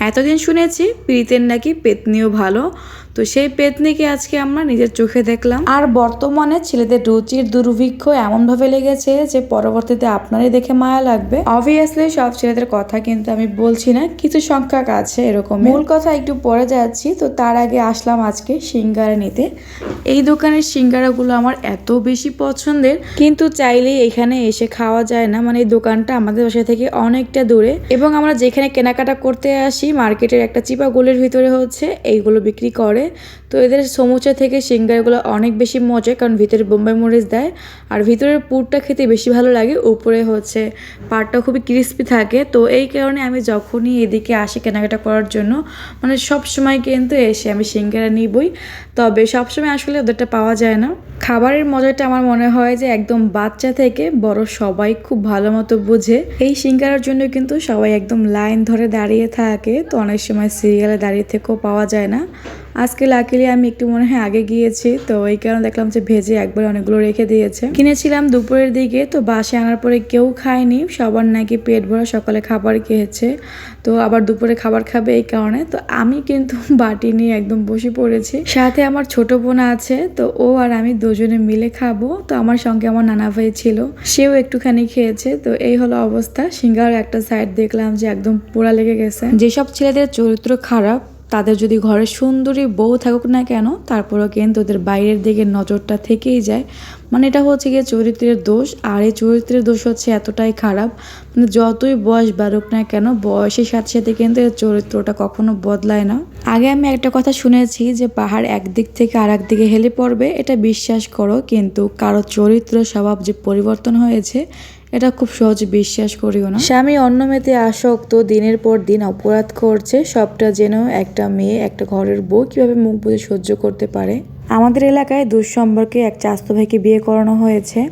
এতদিন শুনেছি প্রীতের নাকি পেতনিও ভালো। তো সেই পেতনিকে আজকে আমরা নিজের চোখে দেখলাম। আর বর্তমানে ছেলেদের রুচির দুর্ভিক্ষ এমনভাবে লেগেছে যে পরবর্তীতে আপনারই দেখে মায়া লাগবে। অবভিয়াসলি সব ছেলেদের কথা কিন্তু আমি বলছি না, কিছু সংখ্যক আছে এরকম মূল কথা একটু পরে যাচ্ছি, তো তার আগে আসলাম আজকে সিঙ্গারা নিতে। এই দোকানের সিঙ্গারাগুলো আমার এত বেশি পছন্দের, কিন্তু চাইলেই এখানে এসে খাওয়া যায় না। মানে এই দোকানটা আমাদের বাসা থেকে অনেকটা দূরে। এবং আমরা যেখানে কেনাকাটা করতে আসি, মার্কেটের একটা চিপা গোলের ভিতরে হচ্ছে, এইগুলো বিক্রি করে। তো এদের সমুচা থেকে সিঙ্গারগুলো অনেক বেশি মজা কারণ ভিতরে বোম্বাই মরিচ দেয়। আর ভিতরের পুরটা খেতে বেশি ভালো লাগে, উপরে হচ্ছে পাটটা খুবই ক্রিস্পি থাকে। তো এই কারণে আমি যখনই এদিকে আসি কেনাকাটা করার জন্য মানে সব সময় কিন্তু এসে আমি সিঙ্গারা নিবই। তবে সবসময় আসলে ওদেরটা পাওয়া যায় না। খাবারের মজাটা আমার মনে হয় যে একদম বাচ্চা থেকে বড় সবাই খুব ভালো মতো বুঝে। এই সিঙ্গারার জন্য কিন্তু সবাই একদম লাইন ধরে দাঁড়িয়ে থাকে, তো অনেক সময় সিরিয়ালে দাঁড়িয়ে থেকেও পাওয়া যায় না। আজকে লাকিলি আমি একটু মনে হয় আগে গিয়েছি, তো এই কারণে দেখলাম যে ভেজে একবার অনেকগুলো রেখে দিয়েছে। কিনেছিলাম দুপুরের দিকে, তো বাসে আনার পরে কেউ খায়নি, সবার নাকি পেট ভরা সকালে খাবার খেয়েছে, তো আবার দুপুরে খাবার খাবে এই কারণে। তো আমি কিন্তু বাটি নিয়ে একদম বসে পড়েছি। সাথে আমার ছোট বোন আছে, তো ও আর আমি দুজনে মিলে খাব। তো আমার সঙ্গে আমার নানা ভাই ছিল, সেও একটুখানি খেয়েছে। তো এই হলো অবস্থা। সিঙ্গার একটা সাইড দেখলাম যে একদম পোড়া লেগে গেছে। যেসব ছেলেদের চরিত্র খারাপ তাদের যদি ঘরে সুন্দরী বউ থাকুক না কেন, তারপরেও কিন্তু ওদের বাইরের দিকে নজরটা থেকেই যায়। মানে এটা হচ্ছে গিয়ে চরিত্রের দোষ, আর এই চরিত্রের দোষ হচ্ছে এতটাই খারাপ যতই বয়স বাড়ুক না কেন, বয়সের সাথে সাথে কিন্তু এর চরিত্রটা কখনো বদলায় না। আগে আমি একটা কথা শুনেছি যে পাহাড় একদিক থেকে আর দিকে হেলে পড়বে, এটা বিশ্বাস করো, কিন্তু কারও চরিত্র স্বভাব যে পরিবর্তন হয়েছে, এটা খুব সহজে বিশ্বাস করিও না। স্বামী অন্য মেয়েতে আসক্ত, দিনের পর দিন অপরাধ করছে, সবটা যেন একটা মেয়ে, একটা ঘরের বউ কীভাবে মুখ বুঝে সহ্য করতে পারে? আমাদের এলাকায় দুঃসম্পর্কে এক চাস্তো ভাইকে বিয়ে করানো হয়েছে।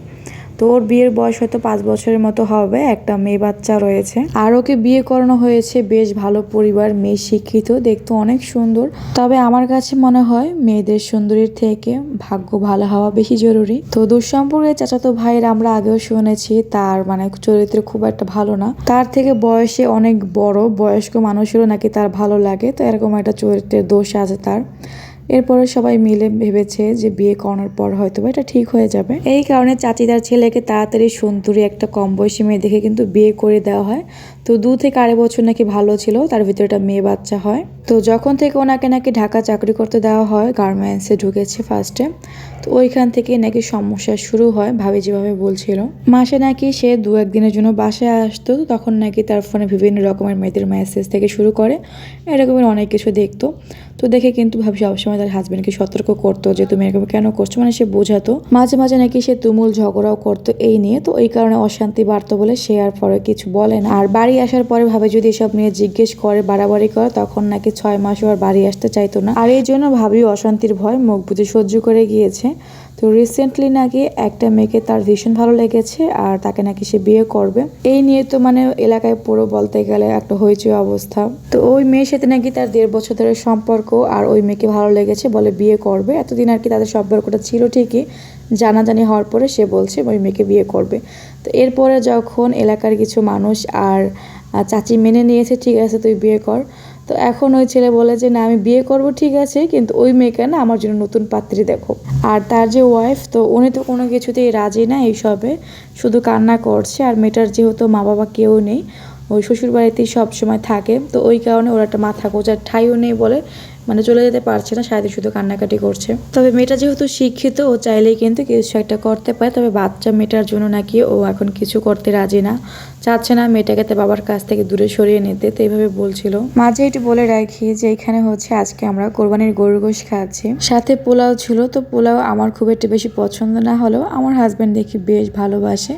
তো ওর বিয়ের বয়স হয়তো পাঁচ বছরের মতো হবে, একটা মেয়ে বাচ্চা রয়েছে। আর ওকে বিয়ে করানো হয়েছে বেশ ভালো পরিবার, মেয়ে শিক্ষিত, দেখতে অনেক সুন্দর। তবে আমার কাছে মনে হয় মেয়েদের সুন্দরীর থেকে ভাগ্য ভালো হওয়া বেশি জরুরি। তো দুঃসম্পর্কের চাচাতো ভাইয়ের আমরা আগেও শুনেছি, তার মানে চরিত্র খুব একটা ভালো না। তার থেকে বয়সে অনেক বড়, বয়স্ক মানুষেরও নাকি তার ভালো লাগে, তো এরকম একটা চরিত্রের দোষ আছে তার। এরপরে সবাই মিলে ভেবেছে যে বিয়ে করানোর পর হয়তো এটা ঠিক হয়ে যাবে। এই কারণে চাচিদার ছেলেকে তাড়াতাড়ি সুন্দরী একটা কম বয়সী মেয়ে দেখে কিন্তু বিয়ে করে দেওয়া হয়। তো দু থেকে আড়াই বছর নাকি ভালো ছিল, তার ভিতরে একটা মেয়ে বাচ্চা হয়। তো যখন থেকে ওনাকে নাকি ঢাকা চাকরি করতে দেওয়া হয়, গার্মেন্টসে ঢুকেছে ফার্স্টে তো ওইখান থেকে নাকি সমস্যা শুরু হয়, ভাবি যেভাবে বলছিল। মাসে নাকি সে দু একদিনের জন্য বাসায় আসতো তখন নাকি তার ফোনে বিভিন্ন রকমের মেয়েদের মেসেজ থেকে শুরু করে, এরকমের অনেক কিছু দেখতো। তো দেখে কিন্তু ভাবি সবসময় তার হাজব্যান্ডকে সতর্ক করতো যে, তুমি এরকম কেন করছ? মানে সে বোঝাতো। মাঝে মাঝে নাকি সে তুমুল ঝগড়াও করতো এই নিয়ে, তো এই কারণে অশান্তি বাড়তো বলে সে আর পরে কিছু বলে না। আর বাড়ি আসার পরে ভাবে যদি এসব নিয়ে জিজ্ঞেস করে, বাড়াবাড়ি করে, তখন নাকি ছয় মাসও আর বাড়ি আসতে চাইতো না। আর এই জন্য ভাবি অশান্তির ভয়, মুখ বুঝে সহ্য করে গিয়েছে। তো রিসেন্টলি নাকি একটা মেয়েকে তার ভীষণ ভালো লেগেছে আর তাকে নাকি সে বিয়ে করবে। এই নিয়ে তো মানে এলাকায় পুরো বলতে গেলে একটা হয়েছে অবস্থা। তো ওই মেয়ের সাথে নাকি তার দেড় বছর ধরে সম্পর্ক আর ওই মেয়েকে ভালো লেগেছে, বলে বিয়ে করবে। এতদিন আর কি তাদের সম্পর্কটা ছিল ঠিকই। জানাজানি হওয়ার পরে সে বলছে ওই মেয়েকে বিয়ে করবে। তো এরপরে যখন এলাকার কিছু মানুষ আর চাচি মেনে নিয়েছে, ঠিক আছে, তুই বিয়ে কর। তো এখন ওই ছেলে বলে যে, না, আমি বিয়ে করব, ঠিক আছে, কিন্তু ওই মেয়েকে না আমার জন্য নতুন পাত্রী দেখো। আর তার যে ওয়াইফ তো উনি তো কোনো কিছুতেই রাজি না এইসবে। শুধু কান্না করছে আর মেয়েটার যেহেতু মা বাবা কেউ নেই, ওই শ্বশুর বাড়িতেই সবসময় থাকে, তো ওই কারণে ওরা একটা মাথা গোজার ঠাইও নেই বলে মানে চলে যেতে পারছে না সারাদিন শুধু কান্নাকাটি করছে। তবে মেয়েটা যেহেতু শিক্ষিত ও চাইলেই কিন্তু কিছু একটা করতে পারে তবে বাচ্চা মেয়েটার জন্য নাকি ও এখন কিছু করতে রাজি না। চাচ্ছে না মেয়েটাকে তার বাবার কাছ থেকে দূরে সরিয়ে নিতে তো এইভাবে বলছিল। মাঝে একটু বলে রাখি যে এখানে হচ্ছে আজকে আমরা কোরবানির গরুর গোশ খাচ্ছি। সাথে পোলাও ছিল তো পোলাও আমার খুব একটা বেশি পছন্দ না হলেও আমার হাজব্যান্ড দেখি বেশ ভালোবাসে।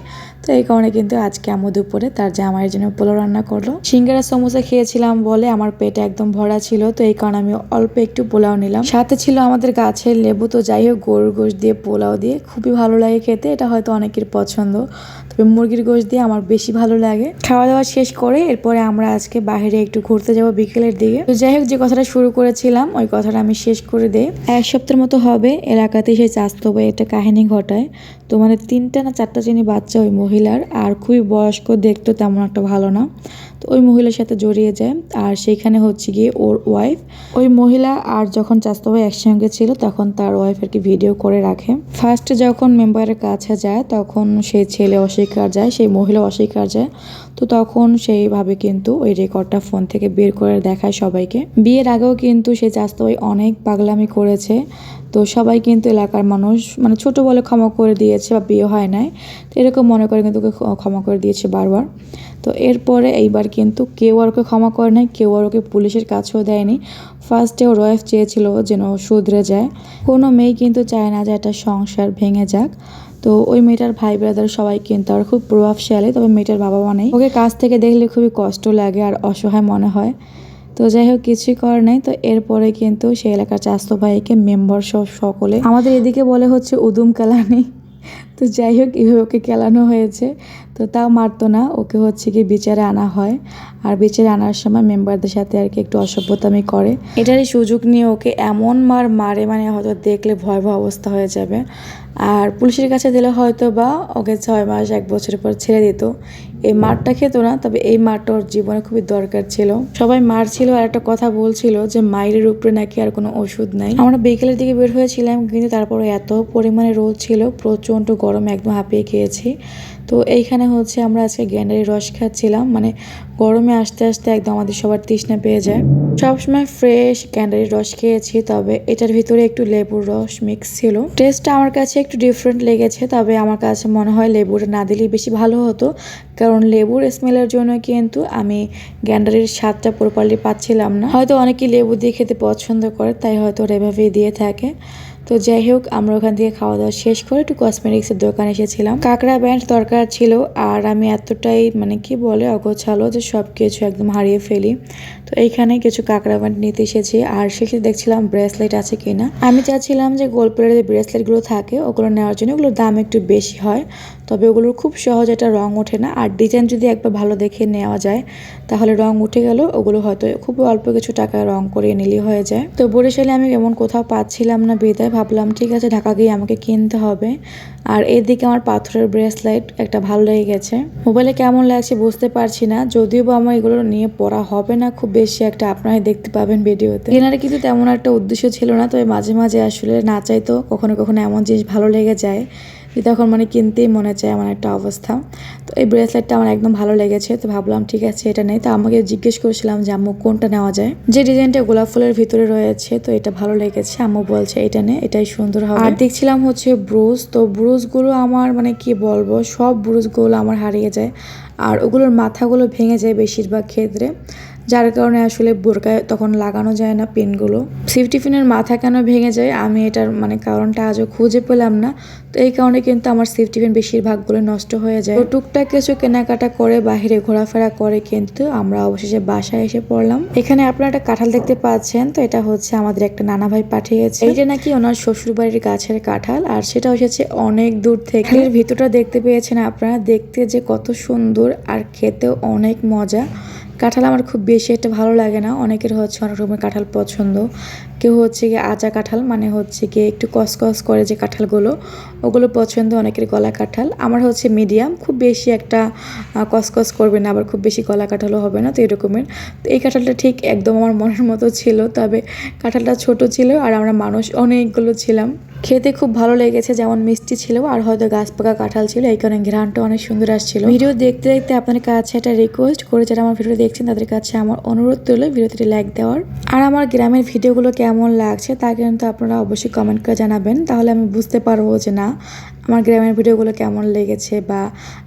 তো এই কারণে কিন্তু আজকে আমার দুপুরে তার জামাইয়ের জন্য পোলাও রান্না করল। সিঙ্গারা সমোসা খেয়েছিলাম বলে আমার পেটে একদম ভরা ছিল, তো এই কারণে আমি অল্প একটু পোলাও নিলাম। সাথে ছিল আমাদের গাছের লেবু, তো যাই হোক গরুর গোশ দিয়ে পোলাও দিয়ে খুবই ভালো লাগে খেতে, এটা হয়তো অনেকের পছন্দ। তবে মুরগির গোশ দিয়ে আমার বেশি ভালো লাগে। খাওয়া দাওয়া শেষ করে এরপরে আমরা আজকে বাইরে একটু ঘুরতে যাব বিকেলের দিকে। তো যাই হোক যে কথাটা শুরু করেছিলাম, ওই কথাটা আমি শেষ করে দেই। এক সপ্তাহের মতো হবে এলাকাতে সেই চাস্তব একটা কাহিনী ঘটায়। তো মানে তিনটা না চারটা চিনি বাচ্চা ওই মহিলার আর খুবই বয়স্ক দেখতে তেমন একটা ভালো না। তো ওই মহিলার সাথে জড়িয়ে যায়। আর সেইখানে হচ্ছে গিয়ে ওর ওয়াইফ ওই মহিলা আর যখন চাস্তো ভাই একসঙ্গে ছিল, তখন তার ওয়াইফ আর কি ভিডিও করে রাখে। ফার্স্টে যখন মেম্বারের কাছে যায়, তখন সেই ছেলে অস্বীকার যায়, সেই মহিলা অস্বীকার যায়। তো তখন সেইভাবে কিন্তু ওই রেকর্ডটা ফোন থেকে বের করে দেখায় সবাইকে। বিয়ের আগেও কিন্তু সেই চাস্তো ভাই অনেক পাগলামি করেছে। তো সবাই কিন্তু এলাকার মানুষ মানে ছোট বলে ক্ষমা করে দিয়েছে বা বিয়ে হয় নাই। তো এরকম মনে করে কিন্তু ওকে ক্ষমা করে দিয়েছে বারবার। তো এরপরে এইবার কিন্তু কেউ আর ওকে ক্ষমা করে নাই, কেউ আর ওকে পুলিশের কাছেও দেয়নি। ফার্স্টে ওর ওয়াইফ চেয়েছিল যেন শুধরে যায়। কোনো মেয়ে কিন্তু চায় না যে একটা সংসার ভেঙে যাক। তো ওই মেয়েটার ভাই ব্রাদার সবাই কিন্তু আর খুব প্রভাবশালী, তবে মেয়েটার বাবা মা নেই। ওকে কাছ থেকে দেখলে খুবই কষ্ট লাগে আর অসহায় মনে হয়। তো যাই হোক, কিছুই করার নেই। তো এরপরে কিন্তু সেই এলাকার চাস্তো ভাইকে মেম্বার সব সকলে আমাদের এদিকে বলে হচ্ছে উদুম কালানি। তো যাই হোক, এভাবে ওকে কেলানো হয়েছে। তো তাও মারতো না। ওকে হচ্ছে কি বিচারে আনা হয়। আর বিচারে আনার সময় মেম্বারদের সাথে আর কি একটু অসভ্যতামি করে। এটারই সুযোগ নিয়ে ওকে এমন মার মারে মানে হয়তো দেখলে ভয় ভয় অবস্থা হয়ে যাবে। আর পুলিশের কাছে দিলে হয়তো বা ওকে ছয় মাস, এক বছরের পর ছেড়ে দিত। এই মারটা খেত না, তবে এই মারটা ওর জীবনে খুবই দরকার ছিল। সবাই মার ছিল আর একটা কথা বলছিল যে মায়ের উপরে নাকি আর কোনো ওষুধ নাই। আমরা বিকেলের দিকে বের হয়েছিলাম, কিন্তু তারপরে এত পরিমাণে রোদ ছিল, প্রচণ্ড গরমে একদম হাঁপিয়ে খেয়েছি। তো এইখানে হচ্ছে আমরা আজকে গ্যান্ডারি রস খাচ্ছিলাম। মানে গরমে আসতে আসতে একদম আমাদের সবার তৃষ্ণা পেয়ে যায়। সবসময় ফ্রেশ ক্যান্ডারি রস খেয়েছি, তবে এটার ভিতরে একটু লেবুর রস মিক্স ছিল। টেস্টটা আমার কাছে একটু ডিফারেন্ট লেগেছে, তবে আমার কাছে মনে হয় লেবুটা না দিলেই বেশি ভালো হতো। কারণ লেবুর স্মেলের জন্য কিন্তু আমি গ্যান্ডারির স্বাদটা প্রপারলি পাচ্ছিলাম না। হয়তো অনেকেই লেবু দিয়ে খেতে পছন্দ করে, তাই হয়তো ওরা এভাবেই দিয়ে থাকে। তো যাই হোক, আমরা ওখান থেকে খাওয়া দাওয়া শেষ করে একটু কসমেটিক্সের দোকানে এসেছিলাম। কাঁকড়া ব্যান্ড দরকার ছিল, আর আমি এতটাই মানে কি বলে, অগোছালো যে সব কিছু একদম হারিয়ে ফেলি। তো এইখানে কিছু কাঁকড়া ব্যান্ড নিতে এসেছি, আর সেখানে দেখছিলাম ব্রেসলেট আছে কিনা। আমি চাচ্ছিলাম যে গোল্ড প্লেটের যে ব্রেসলেটগুলো থাকে, ওগুলো নেওয়ার জন্য, ওগুলোর দাম একটু বেশি হয়। তবে ওগুলোর খুব সহজ একটা রং ওঠে না। আর ডিজাইন যদি একবার ভালো দেখে নেওয়া যায়, তাহলে রং উঠে গেল, ওগুলো হয়তো খুব অল্প কিছু টাকা রং করে নিলেই হয়ে যায়। তো বরিশালে আমি এমন কোথাও পাচ্ছিলাম না বিদায়, ভাবলাম ঠিক আছে, ঢাকা গিয়ে আমাকে কিনতে হবে। আর এদিকে আমার পাথরের ব্রেসলেট একটা ভালো লেগে গেছে। মোবাইলে কেমন লাগছে বুঝতে পারছি না, যদিও বা আমার এগুলো নিয়ে পড়া হবে না, খুব বেশি একটা আপনারাই দেখতে পাবেন ভিডিওতে। কেনার কিন্তু তেমন একটা উদ্দেশ্য ছিল না, তবে মাঝে মাঝে আসলে না চাইতো কখনো কখনো এমন জিনিস ভালো লেগে যায়। তখন মানে কিনতেই মনে চায় আমার একটা অবস্থা। তো এই ব্রেসলেটটা আমার একদম ভালো লেগেছে, তো ভাবলাম ঠিক আছে এটা নেই। তো আমাকে জিজ্ঞেস করেছিলাম যে, আম্মু, কোনটা নেওয়া যায়? যে ডিজাইনটা গোলাপ ফুলের ভিতরে রয়েছে, তো এটা ভালো লেগেছে। আম্মু বলছে, এটা নে, এটাই সুন্দর হবে। আর দেখছিলাম হচ্ছে ব্রুজ তো ব্রুজগুলো আমার মানে কি বলব, সব ব্রুজগুলো আমার হারিয়ে যায়। আর ওগুলোর মাথাগুলো ভেঙে যায় বেশিরভাগ ক্ষেত্রে। যার কারণে আসলে বোরকায় তখন লাগানো যায় না পেনগুলো। সেফটি পিনের মাথা কেন ভেঙে যায়? আমি এটার মানে কারণটা আজও খুঁজে পেলাম না। তো এই কারণে কিন্তু আমার সেফটি পিন বেশিরভাগগুলো নষ্ট হয়ে যায়। টুকটাক কিছু কেনাকাটা করে, বাহিরে ঘোরাফেরা করে কিন্তু আমরা অবশেষে বাসায় এসে পড়লাম। এখানে আপনারা একটা কাঁঠাল দেখতে পাচ্ছেন, তো এটা হচ্ছে আমাদের একটা নানা ভাই পাঠিয়েছে এইটা নাকি ওনার শ্বশুর বাড়ির গাছের কাঁঠাল, আর সেটা এসেছে অনেক দূর থেকে। এর ভিতরটা দেখতে পেয়েছেন আপনারা, দেখতে যে কত সুন্দর আর খেতেও অনেক মজা। কাঁঠাল আমার খুব বেশি একটা ভালো লাগে না। অনেকের হচ্ছে অনেক রকমের কাঁঠাল পছন্দ। কেউ হচ্ছে গিয়ে আচা কাঁঠাল মানে হচ্ছে গিয়ে একটু কসকস করে যে কাঁঠালগুলো, ওগুলো পছন্দ অনেকের গলা কাঁঠাল। আমার হচ্ছে মিডিয়াম খুব বেশি একটা কসকস করবে না, আবার খুব বেশি গলা কাঁঠালও হবে না, তো এরকমের। তো এই কাঁঠালটা ঠিক একদম আমার মনের মতো ছিল, তবে কাঁঠালটা ছোট ছিল আর আমরা মানুষ অনেকগুলো ছিলাম। খেতে খুব ভালো লেগেছে, যেমন মিষ্টি ছিল আর হয়তো গাছ পাকা কাঁঠাল ছিল, এই কারণে ঘ্রাণটা অনেক সুন্দর আসছিল। ভিডিও দেখতে দেখতে আপনাদের কাছে একটা রিকোয়েস্ট করে, যারা আমার ভিডিও দেখছেন তাদের কাছে আমার অনুরোধ রইল, ভিডিওতে লাইক দেওয়ার। আর আমার গ্রামের ভিডিওগুলো কেমন লাগছে তা কিন্তু আপনারা অবশ্যই কমেন্ট করে জানাবেন। তাহলে আমি বুঝতে পারব যে না আমার গ্রামের ভিডিওগুলো কেমন লেগেছে বা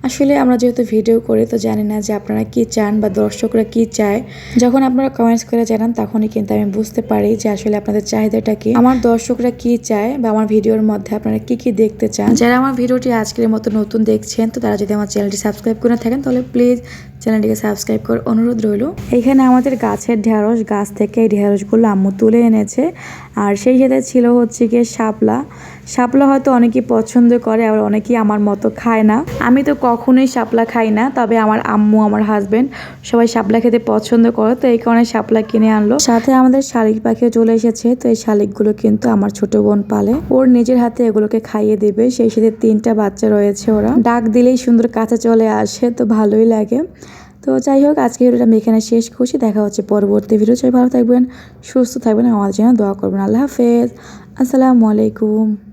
আসলে আমরা যেহেতু ভিডিও করি, তো জানি না যে আপনারা কি চান বা দর্শকরা কি চায়। যখন আপনারা কমেন্টস করে জানান, তখনই কিন্তু আমি বুঝতে পারি যে আসলে আপনাদের চাহিদাটা কি। আমার দর্শকরা কি চায় বা আমার ভিডিওর মধ্যে আপনারা কি কি দেখতে চান। যারা আমার ভিডিওটি আজকের মতো নতুন দেখছেন, তো তারা যদি আমার চ্যানেলটি সাবস্ক্রাইব করে থাকেন, তাহলে প্লিজ চ্যানেলটিকে সাবস্ক্রাইব করার অনুরোধ রইল। এখানে আমাদের গাছের ঢেঁড়স, গাছ থেকে এই ঢেঁড়সগুলো আম্মু তুলে এনেছে। আর সেই সাথে ছিল হচ্ছে গিয়ে শাপলা। শাপলা হয়তো অনেকেই পছন্দ করে আবার অনেকেই আমার মতো খায় না। আমি তো কখনোই শাপলা খাই না, তবে আমার আম্মু, আমার হাজবেন্ড সবাই শাপলা খেতে পছন্দ করে, তো এই কারণে শাপলা কিনে আনলো। সাথে আমাদের শালিক পাখিও চলে এসেছে, তো এই শালিকগুলো কিন্তু আমার ছোট বোন পালে। ওর নিজের হাতে এগুলোকে খাইয়ে দেবে, সেই সাথে তিনটা বাচ্চা রয়েছে ওরা। ডাক দিলেই সুন্দর কাছে চলে আসে, তো ভালোই লাগে। তো যাই হোক আজকে ভিডিওটা আমি এখানে শেষ করছি, দেখা হচ্ছে পরবর্তী ভিডিও। চাই ভালো থাকবেন, সুস্থ থাকবেন আমাদের জন্য দোয়া করবেন। আল্লাহ হাফেজ। আসসালামু আলাইকুম।